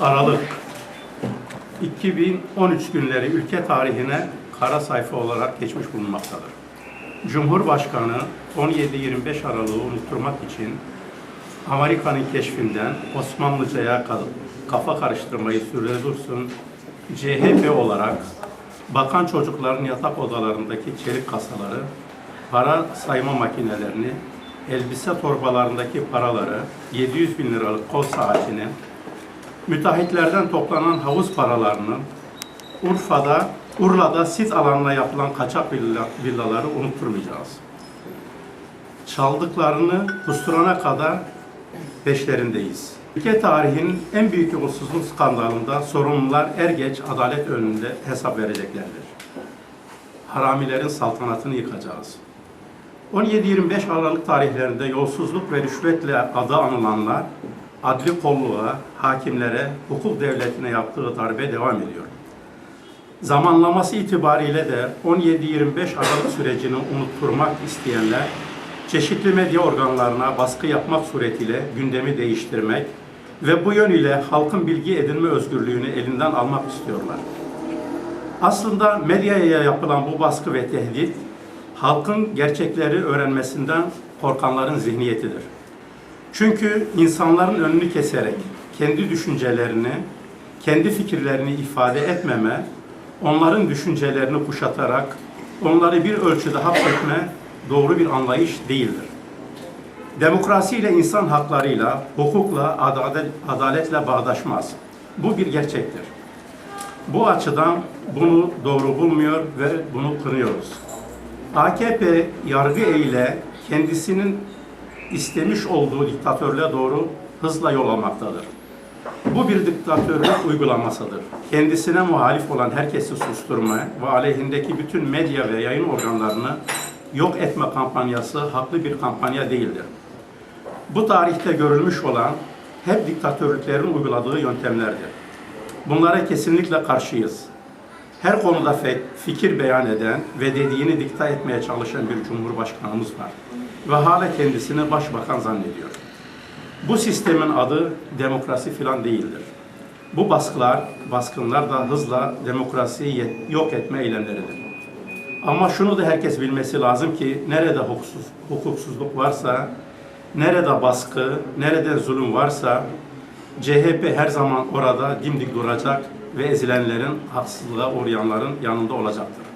Aralık 2013 günleri ülke tarihine kara sayfa olarak geçmiş bulunmaktadır. Cumhurbaşkanı 17-25 Aralık'ı unutturmak için Amerika'nın keşfinden Osmanlıca'ya ka- kafa karıştırmayı sürdürürsün. CHP olarak bakan çocukların yatak odalarındaki çelik kasaları, para sayma makinelerini, elbise torbalarındaki paraları, 700 bin liralık kol saatini, müteahhitlerden toplanan havuz paralarını, Urfa'da, Urla'da sit alanına yapılan kaçak villa, villaları unutturmayacağız. Çaldıklarını kusturana kadar peşlerindeyiz. Ülke tarihinin en büyük yolsuzluk skandalında sorumlular er geç adalet önünde hesap vereceklerdir. Haramilerin saltanatını yıkacağız. 17-25 Aralık tarihlerinde yolsuzluk ve rüşvetle adı anılanlar adli kolluğa, hakimlere, hukuk devletine yaptığı darbe devam ediyor. Zamanlaması itibariyle de 17-25 Aralık sürecini unutturmak isteyenler çeşitli medya organlarına baskı yapmak suretiyle gündemi değiştirmek ve bu yönüyle halkın bilgi edinme özgürlüğünü elinden almak istiyorlar. Aslında medyaya yapılan bu baskı ve tehdit halkın gerçekleri öğrenmesinden korkanların zihniyetidir. Çünkü insanların önünü keserek kendi düşüncelerini, kendi fikirlerini ifade etmeme, onların düşüncelerini kuşatarak onları bir ölçüde hapsetme doğru bir anlayış değildir. Demokrasiyle, insan haklarıyla, hukukla, adalet, adaletle bağdaşmaz. Bu bir gerçektir. Bu açıdan bunu doğru bulmuyor ve bunu kınıyoruz. AKP yargı ile kendisinin istemiş olduğu diktatörlüğe doğru hızla yol almaktadır. Bu bir diktatörlük uygulamasıdır. Kendisine muhalif olan herkesi susturma ve aleyhindeki bütün medya ve yayın organlarını yok etme kampanyası haklı bir kampanya değildir. Bu tarihte görülmüş olan hep diktatörlüklerin uyguladığı yöntemlerdir. Bunlara kesinlikle karşıyız. Her konuda fikir beyan eden ve dediğini dikta etmeye çalışan bir cumhurbaşkanımız var. Ve hala kendisini başbakan zannediyor. Bu sistemin adı demokrasi filan değildir. Bu baskılar, baskınlar da hızla demokrasiyi yok etme eylemleridir. Ama şunu da herkes bilmesi lazım ki nerede hukuksuz, hukuksuzluk varsa, nerede baskı, nerede zulüm varsa CHP her zaman orada dimdik duracak ve ezilenlerin, haksızlığa uğrayanların yanında olacaktır.